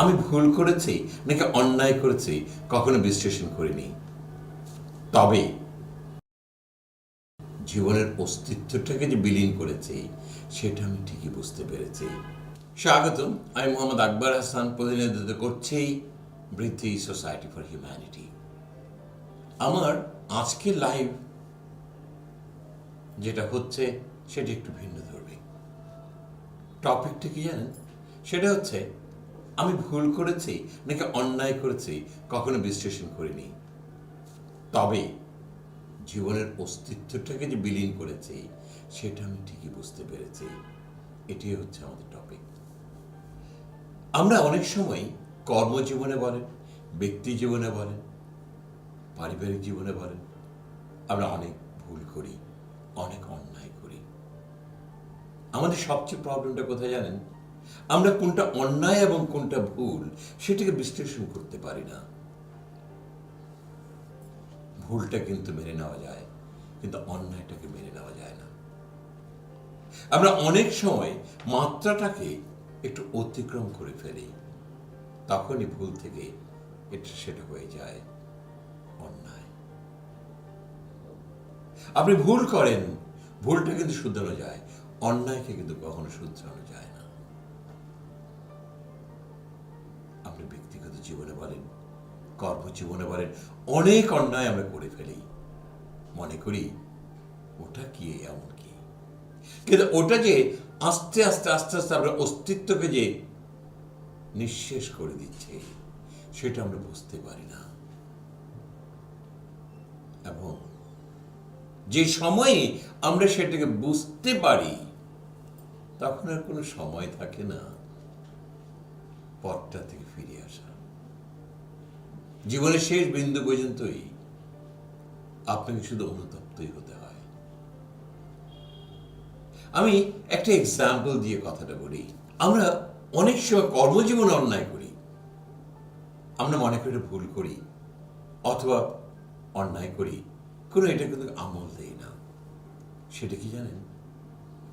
আমি ভুল করেছি নাকি অন্যায় করেছি কখনো বিশ্লেষণ করিনি। তবে জীবনের অস্তিত্বটাকে যে বিলীন করেছি, সেটা আমি ঠিকই বুঝতে পেরেছি। স্বাগতম, আমি মোহাম্মদ আকবর হাসান, প্রতিনিধিত্ব করছি বৃদ্ধি সোসাইটি ফর হিউম্যানিটি আমার আজকের লাইভ যেটা হচ্ছে, সেটা একটু ভিন্ন ধরবে টপিকটা কি জানেন? সেটা হচ্ছে আমি ভুল করেছি নাকি অন্যায় করেছি কখনো বিশ্লেষণ করিনি। তবে জীবনের অস্তিত্বটাকে যে বিলীন করেছি, সেটা আমি ঠিকই বুঝতে পেরেছি। এটাই হচ্ছে আমাদের টপিক আমরা অনেক সময় কর্মজীবনে বলেন, ব্যক্তি জীবনে বলেন, পারিবারিক জীবনে বলেন, আমরা অনেক ভুল করি, অনেক অন্যায় করি। আমাদের সবচেয়ে প্রবলেমটা কোথায় জানেন? আমরা কোনটা অন্যায় এবং কোনটা ভুল সেটাকে বিশ্লেষণ করতে পারি না। ভুলটা কিন্তু মেনে নেওয়া যায়, কিন্তু অন্যায়টাকে মেনে নেওয়া যায় না। আমরা অনেক সময় মাত্রাটাকে একটু অতিক্রম করে ফেলি, তখনই ভুল থেকে এটা সেটা হয়ে যায় অন্যায়। আপনি ভুল করেন, ভুলটা কিন্তু শুধরানো যায়, অন্যায়কে কিন্তু কখনো শুধরানো যায় জীবনে বলেন কর্মজীবনে বলেন, অনেক অন্যায় আমরা করে ফেলি। মনে করি, ওটা কি, এমন কি? কিন্তু ওটা যে আস্তে আস্তে আস্তে আস্তে আমরা অস্তিত্বকে যে নিঃশেষ করে দিচ্ছে, সেটা আমরা বুঝতে পারি না। এবং যে সময়ে আমরা সেটাকে বুঝতে পারি, তখন আর কোনো সময় থাকে না, পথটা থেকে ফিরে আসা জীবনের শেষ বিন্দু পর্যন্তই আপনাকে শুধু অনুতপ্তই হতে হয়। আমি একটা এক্সাম্পল দিয়ে কথাটা বলি। আমরা অনেক সময় কর্মজীবনে অন্যায় করি। আমরা মনে করি ভুল করি অথবা অন্যায় করি। কোনো এটা কিন্তু আমল দেই না। সেটা কি জানেন?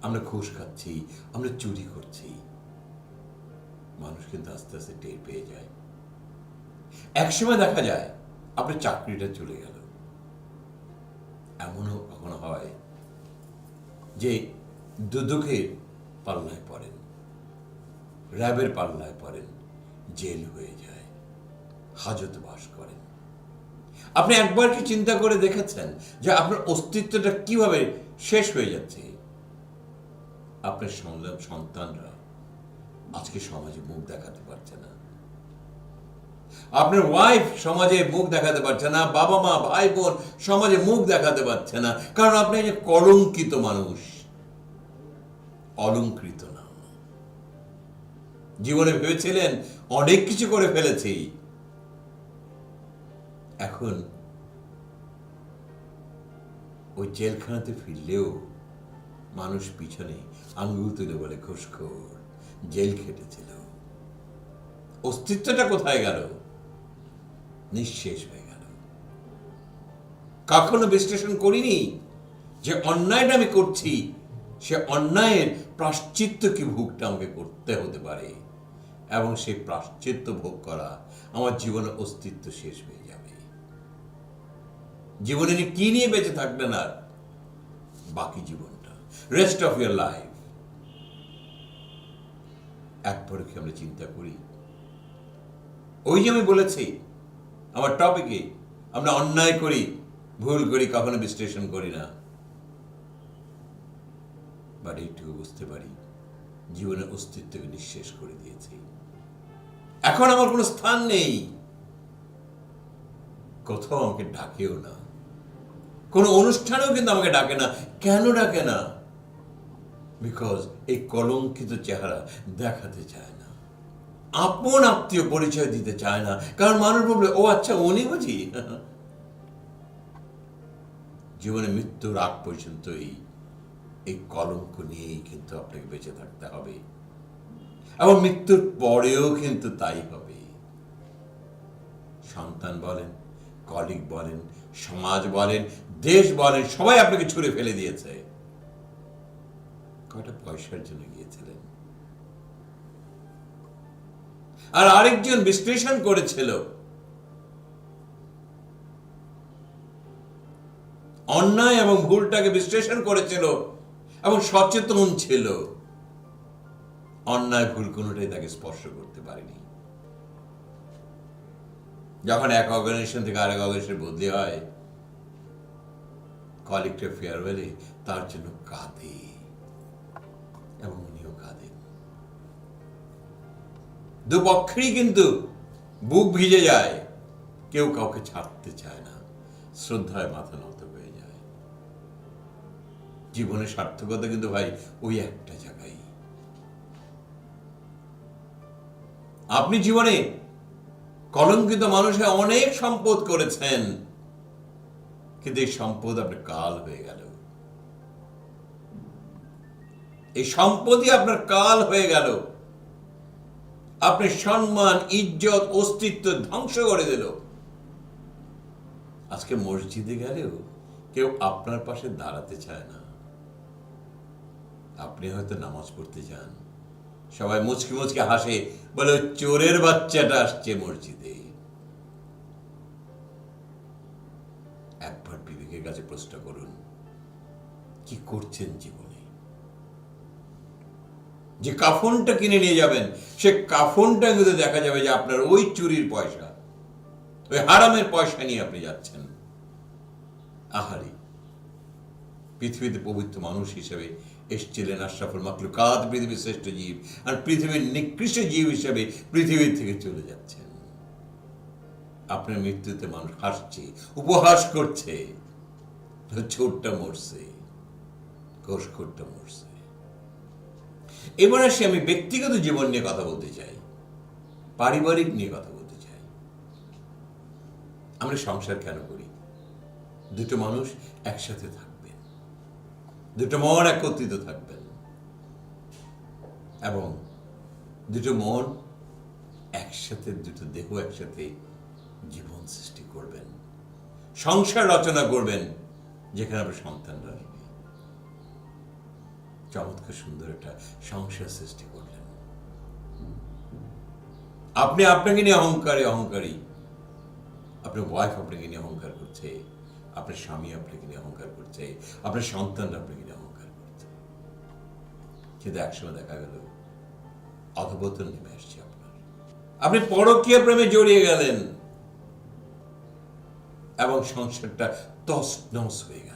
আমরা ঘুষ খাচ্ছি, আমরা চুরি করছি। মানুষ কিন্তু আস্তে আস্তে টের পেয়ে যায়। একসময় দেখা যায়, আপনার চাকরিটা চলে গেল। এমনও কখনো হয় যে দুদকের পাল্লায় পড়েন, র্যাবের পাল্লায় পড়েন, জেল হয়ে যায়, হাজত বাস করেন। আপনি একবার কি চিন্তা করে দেখেছেন যে আপনার অস্তিত্বটা কীভাবে শেষ হয়ে যাচ্ছে? আপনার সন্তান সন্তানরা আজকে সমাজে মুখ দেখাতে পারছে না। আপনার ওয়াইফ সমাজে মুখ দেখাতে পারছে না, বাবা মা, ভাই বোন সমাজে মুখ দেখাতে পারছে না। কারণ আপনি যে কলঙ্কিত মানুষ, অলঙ্কৃত না। জীবনে ভেবেছিলেন, অনেক কিছু করে ফেলেছি। এখন ওই জেলখানাতে ফিরলেও মানুষ পিছনে আঙ্গুল তুলে বলে ঘুষখোর জেল খেটেছিল অস্তিত্বটা কোথায় গেল? নিঃশেষ হয়ে গেল। কখনো বিশ্লেষণ করিনি যে অন্যায়টা আমি করছি, সে অন্যায়ের প্রাশ্চিত্য কি ভোগটা আমাকে করতে হতে পারে? এবং সেই প্রাশ্চিত্য ভোগ করা আমার জীবনের অস্তিত্ব শেষ হয়ে যাবে। জীবনে কি নিয়ে বেঁচে থাকবেন আর বাকি জীবনটা। রেস্ট অফ ইয়ার লাইফ একবারে কি আমরা চিন্তা করি ওই যে আমি বলেছি, আমার টপিকে আমরা অন্যায় করি, ভুল করি, কখনো বিশ্লেষণ করি না। বাট এইটুকু বুঝতে পারি, জীবনের অস্তিত্বকে নিঃশেষ করে দিয়েছি। এখন আমার কোনো স্থান নেই। কোথাও আমাকে ডাকেও না। কোনো অনুষ্ঠানেও কিন্তু আমাকে ডাকে না। কেন ডাকে না? বিকজ এই কলঙ্কিত চেহারা দেখাতে চায় না। আপন আত্মীয় পরিচয় দিতে চায় না। কারণ মানুষ বলবে, ও আচ্ছা উনি বুঝি? জীবনে মৃত্যুর আগ পর্যন্তই এই কলঙ্ক নিয়েই কিন্তু আপনাকে বেঁচে থাকতে হবে। এবং মৃত্যুর পরেও কিন্তু তাই হবে। সন্তান বলেন, কলিগ বলেন, সমাজ বলেন, দেশ বলেন, সবাই আপনাকে ছুঁড়ে ফেলে দিয়েছে। কয়টা পয়সার জন্য গিয়েছিলেন আর আরেকজন বিশ্লেষণ করেছিল। অন্যায় এবং ভুলটাকে বিশ্লেষণ করেছিল এবং সচেতন ছিল। অন্যায়, ভুল কোনোটাই তাকে স্পর্শ করতে পারেনি। যখন এক অর্গানাইজেশন থেকে আরেক অর্গানাইজেশন বদলি হয় কলেক্টিভ ফেয়ারওয়েলে তার জন্য কাঁদে এবং দুপক্ষেরই কিন্তু বুক ভিজে যায়। কেউ কাউকে ছাড়তে চায় না। শ্রদ্ধায় মাথা নত হয়ে যায়। জীবনের সার্থকতা কিন্তু ভাই ওই একটা জায়গায়। আপনি জীবনে কলঙ্কিত মানুষে অনেক সম্পদ করেছেন। কিন্তু এই সম্পদ আপনার কাল হয়ে গেল। এই সম্পদই আপনার কাল হয়ে গেল। আপনার সম্মান, ইজ্জত, অস্তিত্ব ধ্বংস করে দিল। আজকে মসজিদে গেলেও কেউ আপনার পাশে দাঁড়াতে চায় না। আপনি হয়তো নামাজ পড়তে যান। সবাই মুচকি মুচকি হাসে, বলে "ওই চোরের বাচ্চাটা আসছে মসজিদে। একবার বিবেকের কাছে প্রশ্ন করুন, কি করছেন জীবনে? যে কাফনটা কিনে নিয়ে যাবেন, সে কাফনটা কিন্তু দেখা যাবে যে আপনার ওই চুরির পয়সা। ওই হারামের পয়সা নিয়ে আপনি যাচ্ছেন। আহারি, পৃথিবীতে পবিত্র মানুষ হিসেবে এসছিলেন আশরাফুল মাকলুকাত পৃথিবীর শ্রেষ্ঠ জীব, আর পৃথিবীর নিকৃষ্ট জীব হিসেবে পৃথিবী থেকে চলে যাচ্ছেন। আপনার মৃত্যুতে মানুষ হাসছে, উপহাস করছে, ছোটটা মরছে ঘোষখোরটা মরছে। এবার আসি আমি ব্যক্তিগত জীবন নিয়ে কথা বলতে চাই। পারিবারিক নিয়ে কথা বলতে চাই। আমরা সংসার কেন করি? দুটো মানুষ একসাথে থাকবেন। দুটো মন একত্রিত থাকবেন। এবং দুটো মন একসাথে, দুটো দেহ একসাথে জীবন সৃষ্টি করবেন। সংসার রচনা করবেন, যেখানে আপনার সন্তানরা চমৎকার সুন্দর একটা সংসার সৃষ্টি করলেন। আপনি আপনাকে নিয়ে অহংকারী অহংকারী। আপনার ওয়াইফ আপনাকে নিয়ে অহংকার করছে। আপনার স্বামী আপনাকে নিয়ে অহংকার করছে। আপনার সন্তান আপনাকে নিয়ে অহংকার করছে। কিন্তু একসময় দেখা গেল, অধপতন নেমে আসছে আপনার। আপনি পরকীয় প্রেমে জড়িয়ে গেলেন। এবং সংসারটা তস নস হয়ে গেল।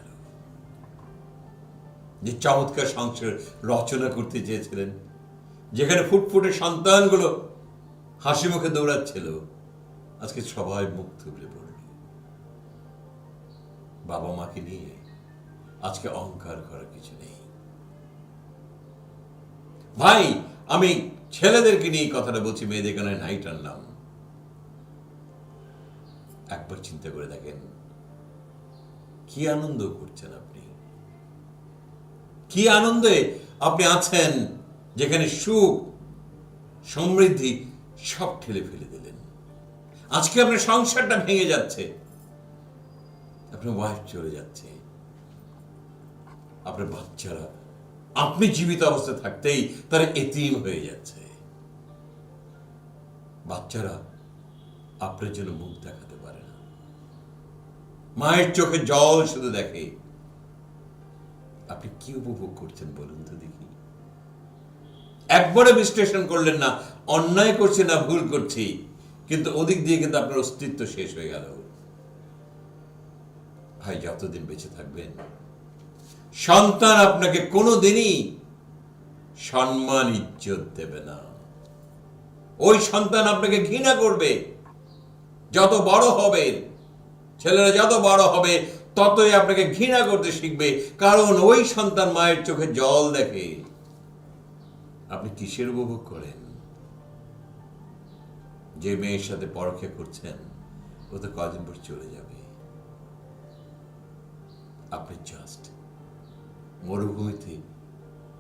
যে চমৎকার সংসার রচনা করতে চেয়েছিলেন। যেখানে ফুটফুটে সন্তানগুলো হাসি মুখে দৌড়াচ্ছিল। আজকে সবাই মুখ থুবড়ে পড়ল বাবা মাকে নিয়ে আজকে অহংকার করার কিছু নেই। ভাই, আমি ছেলেদেরকে নিয়ে কথাটা বলছি, মেয়েদের কেন নাই টানলাম একবার চিন্তা করে দেখেন, কি আনন্দ করছেন আপনি? কি আনন্দে আপনি আছেন যেখানে সুখ, সমৃদ্ধি সব ঠেলে ফেলে দিলেন। আজকে আপনার সংসারটা ভেঙে যাচ্ছে। আপনার ওয়াইফ চলে যাচ্ছে। আপনার বাচ্চারা, আপনি জীবিত অবস্থায় থাকতেই তারা এতিম হয়ে যাচ্ছে। বাচ্চারা আপনার জন্য মুখ দেখাতে পারে না। মায়ের চোখে জল শুধু দেখে। আপনি কি উপভোগ করছেন বলুন তো দেখি। একবারে বিশ্লেষণ করলেন না, অন্যায় করছি না, ভুল করছি, কিন্তু ওদিক দিয়ে কিন্তু আপনার অস্তিত্ব শেষ হয়ে গেল। ভাই, যতদিন বেঁচে থাকবেন, সন্তান আপনাকে কোনো দিনই সম্মান, ইজ্জত দেবে না। ওই সন্তান আপনাকে ঘৃণা করবে। যত বড় হবে ছেলেরা যত বড় হবে ততই আপনাকে ঘৃণা করতে শিখবে, কারণ ওই সন্তান মায়ের চোখে জল দেখে। আপনি কিসের উপভোগ করেন? যে মেয়ের সাথে পরখে করছেন, ও তো কদিন পর চলে যাবে। আপনি জাস্ট মরুভূমিতে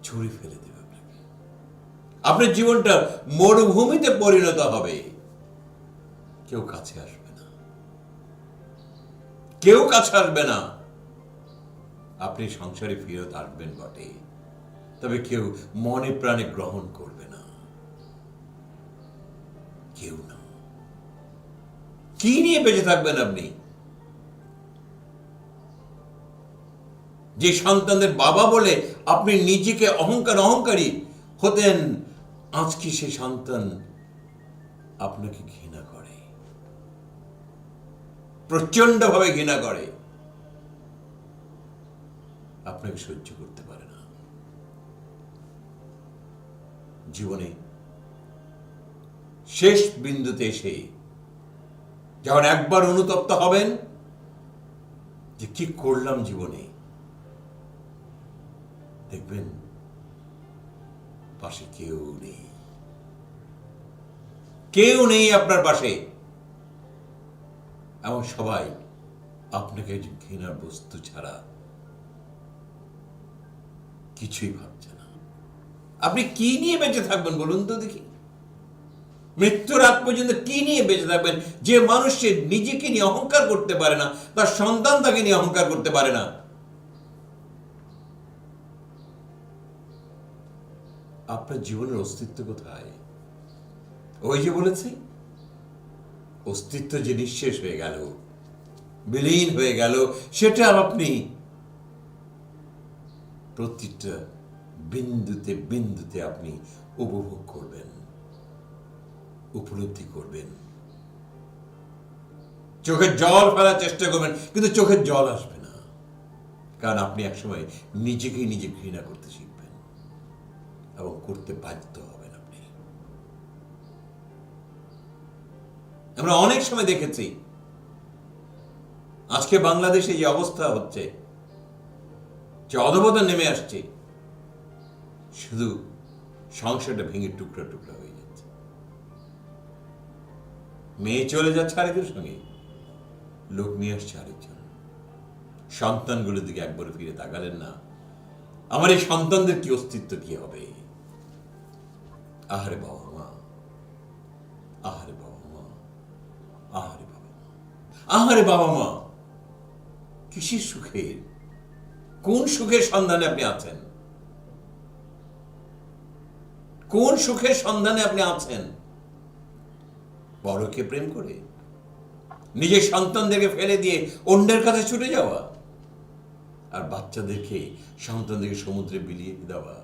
ছুরি ফেলে দেবে আপনাকে। আপনার জীবনটা মরুভূমিতে পরিণত হবে। কেউ কাছে আসবে কেউ কাছে আসবে না। আপনি সংসারে ফিরত আসবেন বটে, তবে কেউ মনে প্রাণে গ্রহণ করবে না। কেউ না। কি নিয়ে বেঁচে থাকবেন আপনি? যে সন্তানদের বাবা বলে আপনি নিজেকে অহংকার অহংকারী হতেন, আজকে সে সন্তান আপনাকে ঘৃণা করে। প্রচণ্ড ভাবে ঘৃণা করে। আপনাকে সহ্য করতে পারে না। জীবনে শেষ বিন্দুতে এসে যখন একবার অনুতপ্ত হবেন যে কি করলাম জীবনে, দেখবেন পাশে কেউ নেই। কেউ নেই আপনার পাশে। এমন সবাই আপনাকে ঘৃণার বস্তু ছাড়া কিছুই ভাবছে না। আপনি কি নিয়ে বেঁচে থাকবেন বলুন তো দেখি? মৃত্যুর আগ পর্যন্ত কি নিয়ে বেঁচে থাকবেন? যে মানুষ সে নিজেকে নিয়ে অহংকার করতে পারে না, তার সন্তান তাকে নিয়ে অহংকার করতে পারে না। আপনার জীবনের অস্তিত্ব কোথায়? ওই যে বলেছি অস্তিত্ব যে নিঃশেষ হয়ে গেল, বিলীন হয়ে গেল, সেটা আপনি প্রতিটা বিন্দুতে বিন্দুতে আপনি উপভোগ করবেন, উপলব্ধি করবেন। চোখের জল ফেলার চেষ্টা করবেন, কিন্তু চোখের জল আসবে না। কারণ আপনি একসময় নিজেকেই নিজে ঘৃণা করতে শিখবেন এবং করতে বাধ্য হবেন। আমরা অনেক সময় দেখেছি। আজকে বাংলাদেশে যে অবস্থা হচ্ছে। যে অধবদন নেমে আসছে। শুধু সংসারটা ভেঙে টুকরা টুকরা হয়ে যাচ্ছে। মেয়ে চলে যাচ্ছে আরেকের সঙ্গে। লোক নিয়ে আসছে আরেকজন। সন্তানগুলোর দিকে একবার ফিরে তাকালেন না। আমার এই সন্তানদের কি অস্তিত্ব কি হবে? আহারে বাবা মা। আহারে আহারে বাবা আহারে বাবা মা, কিসের সুখের কোন সুখের সন্ধানে আপনি আছেন? কোন সুখের সন্ধানে আপনি আছেন? বড়কে প্রেম করে, নিজের সন্তানদেরকে ফেলে দিয়ে অন্যের কাছে ছুটে যাওয়া, আর বাচ্চাদেরকে সন্তানদেরকে সমুদ্রে বিলিয়ে দেওয়া।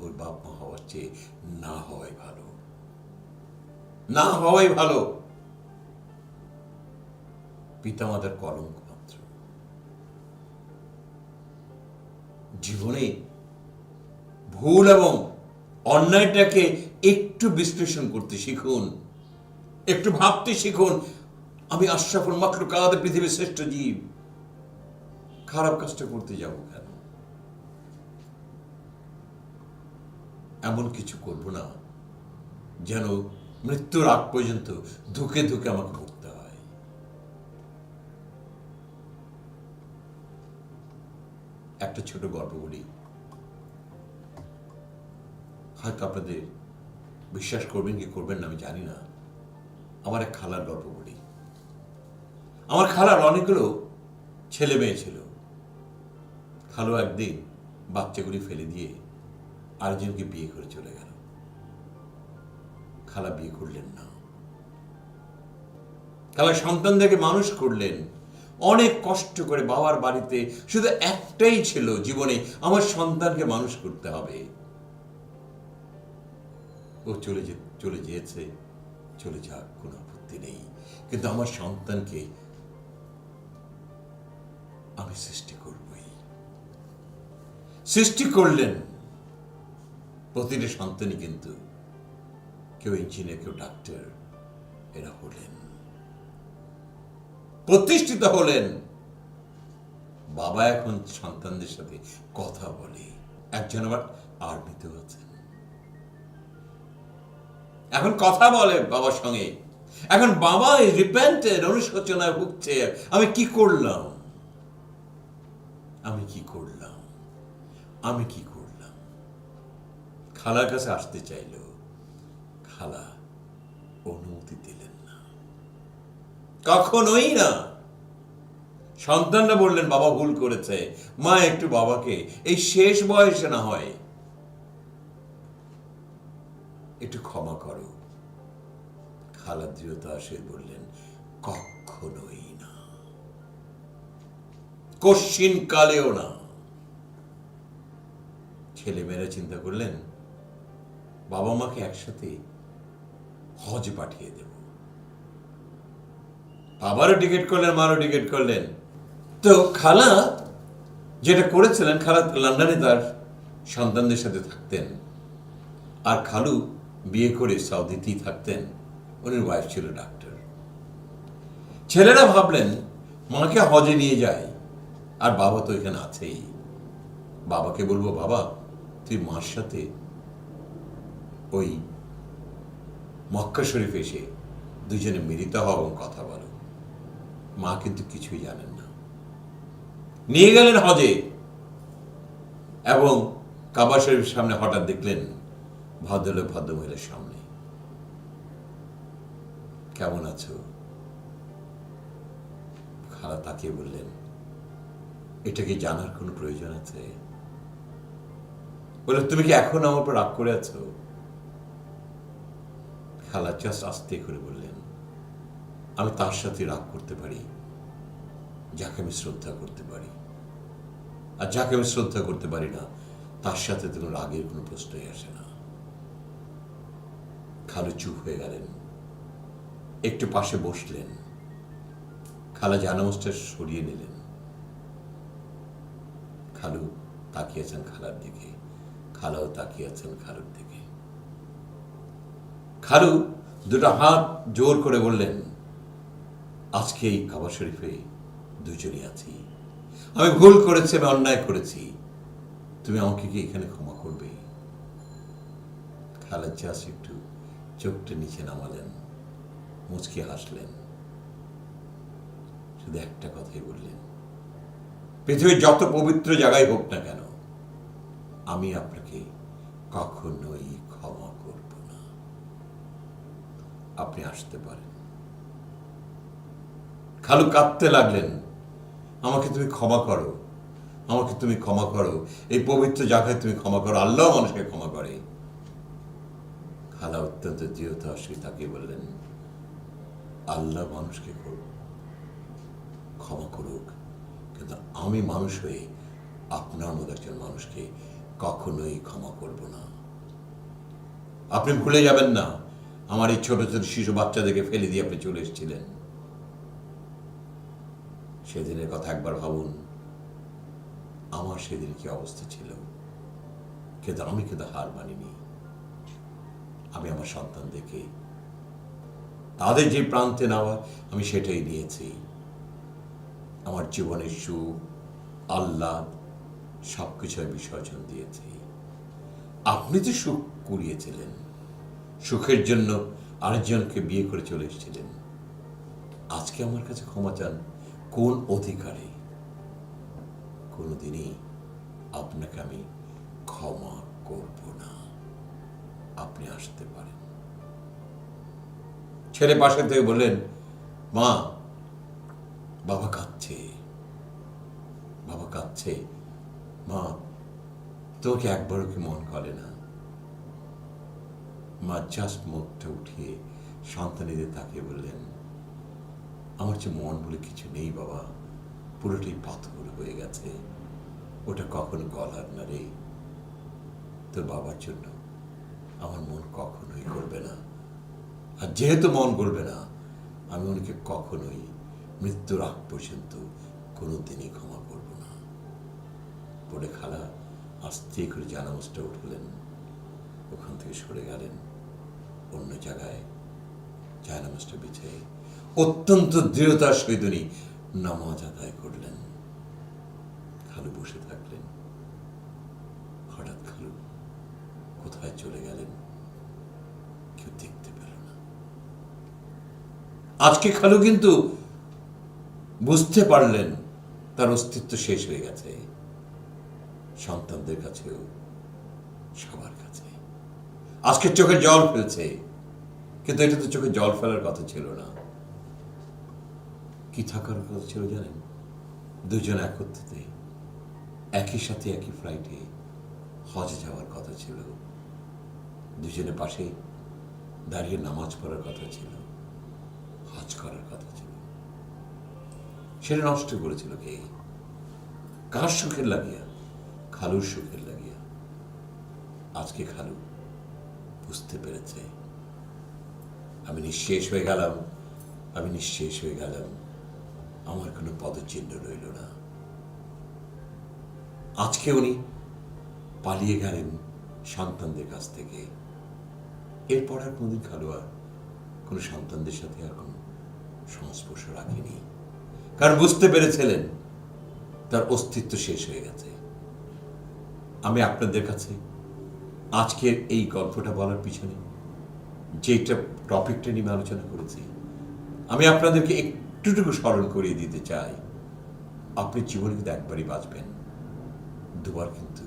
ওর বাপ মা হওয়ার চেয়ে না হওয়াই ভালো। না, হওয়াই ভালো। পিতামাতার কলঙ্ক মাত্র। জীবনে ভুল এবং অন্যায়টাকে একটু বিশ্লেষণ করতে শিখুন। একটু ভাবতে শিখুন, আমি আশরাফুল মাকলুকাত পৃথিবীর শ্রেষ্ঠ জীব। খারাপ কাজটা করতে যাব কেন? এমন কিছু করব না, যেন মৃত্যুর আগ পর্যন্ত ধুকে ধুকে আমাকে ভুগতে হয়। একটা ছোট গল্প বলি। হয়তো আপনাদের বিশ্বাস করবেন কি করবেন না আমি জানি না। আমার এক খালার গল্প বলি। আমার খালার অনেকগুলো ছেলে মেয়ে ছিল। খালো একদিন বাচ্চাগুলি ফেলে দিয়ে আরেকজনকে বিয়ে করে চলে গেল। খালা বিয়ে করলেন না। খালা সন্তানদেরকে মানুষ করলেন। অনেক কষ্ট করে বাবার বাড়িতে শুধু একটাই ছিল জীবনে, আমার সন্তানকে মানুষ করতে হবে। ও চলে যে, চলে যেয়েছে, চলে যাক কোনো আপত্তি নেই। কিন্তু আমার সন্তানকে আমি সৃষ্টি করবই। সৃষ্টি করলেন প্রতিটি সন্তানই কিন্তু। কেউ ইঞ্জিনিয়ার, কেউ ডাক্তার, এরা হলেন। প্রতিষ্ঠিত হলেন। বাবা এখন সন্তানদের সাথে কথা বলে। একজন আবার আর্মিতেও আছেন। এখন কথা বলে বাবার সঙ্গে। এখন বাবা রিপেন্টের অনুশোচনায় ভুগছে, আমি কি করলাম? আমি কি করলাম? আমি কি করলাম? খালার কাছে আসতে চাইল। খালা অনুমতি দিলেন না। কখনোই না। সন্তানরা বললেন, বাবা ভুল করেছে। মা একটু বাবাকে, এই শেষ বয়সে না হয়। একটু ক্ষমা করো। খালা দৃঢ়তা সে বললেন, কখনোই না। কশ্চিন কালেও না। ছেলে মেয়েরা চিন্তা করলেন বাবা মাকে একসাথে হজ পাঠিয়ে দেব। বাবারও টিকিট করলেন, মারও টিকিট করলেন। তো খালা, যেটা করেছিলেন, খালা লন্ডনে তার সন্তানদের সাথে থাকতেন। আর খালু বিয়ে করে সৌদিতেই থাকতেন। উনির ওয়াইফ ছিল ডাক্তার ছেলেরা ভাবলেন, মাকে হজে নিয়ে যায়। আর বাবা তো এখানে আছেই। বাবাকে বলব, বাবা, তুই মার সাথে ওই মক্কা শরীফ এসে দুজনে মিলিত হও এবং কথা বলো। মা কিন্তু কিছুই জানেন না। নিয়ে গেলেন হজে এবং কাবা শরীফের সামনে হঠাৎ দেখলেন ভদ্রলোক, ভদ্রমহিলার সামনে। কেমন আছো? খালা তাকিয়ে বললেন, এটা কি জানার কোনো প্রয়োজন আছে? বলে তুমি কি এখন আমার উপর রাগ করে আছো? খালা জাস্ট আস্তে করে বললেন, আমি তার সাথে রাগ করতে পারি, যাকে আমি শ্রদ্ধা করতে পারি। আর যাকে আমি শ্রদ্ধা করতে পারি না, তার সাথে তো রাগের কোনো প্রশ্নই আসে না। খালু চুপ হয়ে গেলেন। একটু পাশে বসলেন। খালা জানামোসটা সরিয়ে নিলেন। খালু তাকিয়েছেন খালার দিকে। খালাও তাকিয়েছেন খালুর দিকে। খালু দুটো হাত জোর করে বললেন, আজকে এই কাবা শরীফে দুজনই আছি। আমি ভুল করেছি, আমি অন্যায় করেছি। তুমি আমাকে কি এখানে ক্ষমা করবে? খালা চাষ একটু চোখটা নিচে নামালেন, মুচকি হাসলেন। শুধু একটা কথাই বললেন, পৃথিবীর যত পবিত্র জায়গায় হোক না কেন, আমি আপনাকে কখনোই ক্ষমা করব না আপনি আসতে পারেন। খালু কাঁদতে লাগলেন। আমাকে তুমি ক্ষমা করো। আমাকে তুমি ক্ষমা করো। এই পবিত্র জায়গায় তুমি ক্ষমা করো। আল্লাহ মানুষকে ক্ষমা করে। খালা অত্যন্ত দৃঢ়তা আসে তাকে বললেন, আল্লাহ মানুষকে করো, ক্ষমা করুক। কিন্তু আমি মানুষ হয়ে আপনার মতো একজন মানুষকে কখনোই ক্ষমা করব না। আপনি ভুলে যাবেন না। আমার এই ছোট ছোট শিশু বাচ্চাদেরকে ফেলে দিয়ে আপনি চলে এসেছিলেন। সেদিনের কথা একবার ভাবুন, আমার সেদিন কি অবস্থা ছিল? কিন্তু আমি কিন্তু হার মানিনি। আমি আমার সন্তানদেরকে, তাদের যে প্রান্তে নেওয়া, আমি সেটাই নিয়েছি। আমার জীবনের সুখ, আহ্লাদ সব কিছু আমি বিসর্জন দিয়েছি। আপনি তো সুখ কুড়িয়েছিলেন সুখের জন্য আরেকজনকে বিয়ে করে চলে এসেছিলেন। আজকে আমার কাছে ক্ষমা চান, কোন অধিকারে? কোনোদিনই আপনাকে আমি ক্ষমা করব না। আপনি আসতে পারেন। ছেলে পাশে থেকে বললেন, মা, বাবা কাঁদছে। বাবা কাঁদছে। মা, তোকে একবারও কি মন করে না? মা জাস্ট মুখটা উঠিয়ে সন্তানীদের তাকিয়ে বললেন, আমার যে মন বলে কিছু নেই বাবা, পুরোটাই পাথর হয়ে গেছে। ওটা কখনো গলার না রে। তোর বাবার জন্য আমার মন কখনোই করবে না। আর যেহেতু মন করবে না, আমি উনিকে কখনোই মৃত্যুর আগ পর্যন্ত কোনো দিনই ক্ষমা করব না। বলে খালা আস্তে করে জানামোসটা উঠলেন, ওখান থেকে সরে গেলেন। অন্য জায়গায়। জায়নামাজটা বিছে অত্যন্ত দৃঢ়তার সহিত উনি নামাজ আদায় করলেন। খালু বসে থাকলেন। হঠাৎ খালু কোথায় চলে গেলেন? কেউ দেখতে পেল না। আজকে খালু কিন্তু বুঝতে পারলেন তার অস্তিত্ব শেষ হয়ে গেছে। সন্তানদের কাছেও সবার কাছে। আজকে চোখে জল ফেলছে। কিন্তু এটা তো চোখে জল ফেলার কথা ছিল না। কি থাকার কথা ছিল জানেন? দুজন একত্রিত একই সাথে একই ফ্লাইটে হজে যাওয়ার কথা ছিল। দুজনের পাশে দাঁড়িয়ে নামাজ পড়ার কথা ছিল, হজ করার কথা ছিল। সেটা নষ্ট করেছিল কে? কার সুখের লাগিয়া? খালুর সুখের লাগিয়া। আজকে খালু বুঝতে পেরেছে। আমি নিঃশেষ হয়ে গেলাম, আমি নিঃশেষ হয়ে গেলাম। আমার কোনো পদচিহ্ন রইল না। আজকে উনি পালিয়ে গেলেন সন্তানদের কাছ থেকে। এরপর আর কোনদিন খালোয়ার কোনো সন্তানদের সাথে আর কোনো সংস্পর্শ রাখেনি। কারণ বুঝতে পেরেছিলেন, তার অস্তিত্ব শেষ হয়ে গেছে। আমি আপনাদের কাছে আজকের এই গল্পটা বলার পিছনে যেটা টপিকটা নিয়ে আলোচনা করেছি, আমি আপনাদেরকে একটুটুকু স্মরণ করিয়ে দিতে চাই। আপনি জীবনে কিন্তু একবারই বাঁচবেন। দুবার কিন্তু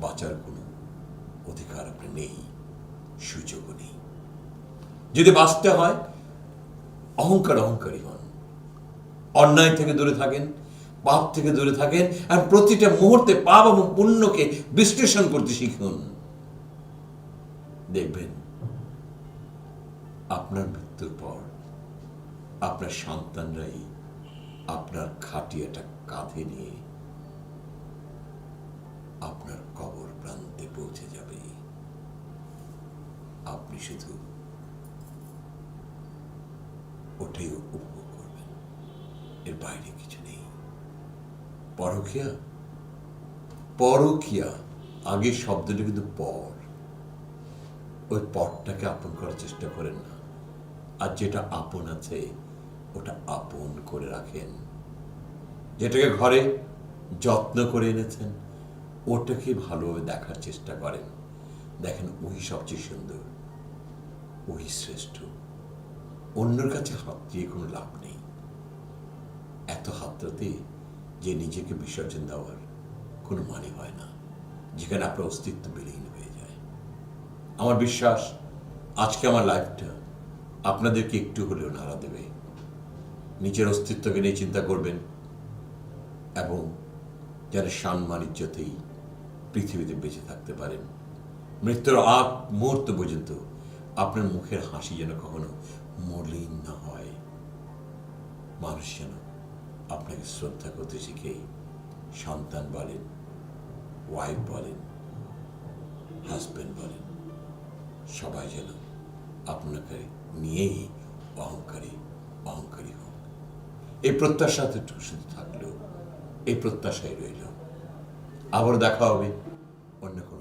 বাঁচার কোনো অধিকার আপনার নেই, সুযোগও নেই। যদি বাঁচতে হয়, অহংকার অহংকারী হন। অন্যায় থেকে দূরে থাকেন, পাপ থেকে দূরে থাকেন, আর প্রতিটা মুহূর্তে পাপ এবং পুণ্যকে বিশ্লেষণ করতে শিখুন। দেখবেন, আপনার মৃত্যুর পর আপনার সন্তানরাই আপনার খাটিয়াটা কাঁধে নিয়ে আপনার কবর প্রান্তে পৌঁছে যাবে। আপনি শুধু ওটাই উপভোগ করবেন, এর বাইরে কিছু নেই। পরকিয়া? পরকিয়া। আগের শব্দটা কিন্তু পর। ওই পরটাকে আপন করার চেষ্টা করেন না। আর যেটা আপন আছে, ওটা আপন করে রাখেন। যেটাকে ঘরে যত্ন করে এনেছেন, ওটাকে ভালোভাবে দেখার চেষ্টা করেন। দেখেন, ওই সবচেয়ে সুন্দর, ওই শ্রেষ্ঠ। অন্যের কাছে হাত দিয়ে কোনো লাভ নেই। এত হাতটাতে যে নিজেকে বিসর্জন দেওয়ার কোনো মানে হয় না। যেখানে আপনার অস্তিত্ব বিলীন যায় আমার বিশ্বাস, আজকে আমার লাইফটা আপনাদেরকে একটু হলেও নাড়া দেবে। নিজের অস্তিত্বকে নিয়ে চিন্তা করবেন এবং যেন সম্মান, ইজ্জতেই পৃথিবীতে বেঁচে থাকতে পারেন। মৃত্যুর আগ মুহূর্ত পর্যন্ত আপনার মুখের হাসি যেন কখনো মলিন না হয়। মানুষ যেন আপনাকে শ্রদ্ধা করতে শিখে, সন্তান বলেন ওয়াইফ বলেন হাজব্যান্ড বলেন। সবাই যেন আপনাকে নিয়েই অহংকারী অহংকারী হোক। এই প্রত্যাশাতে শুধু থাকলেও এই প্রত্যাশাই রইল। আবার দেখা হবে অন্য কোনো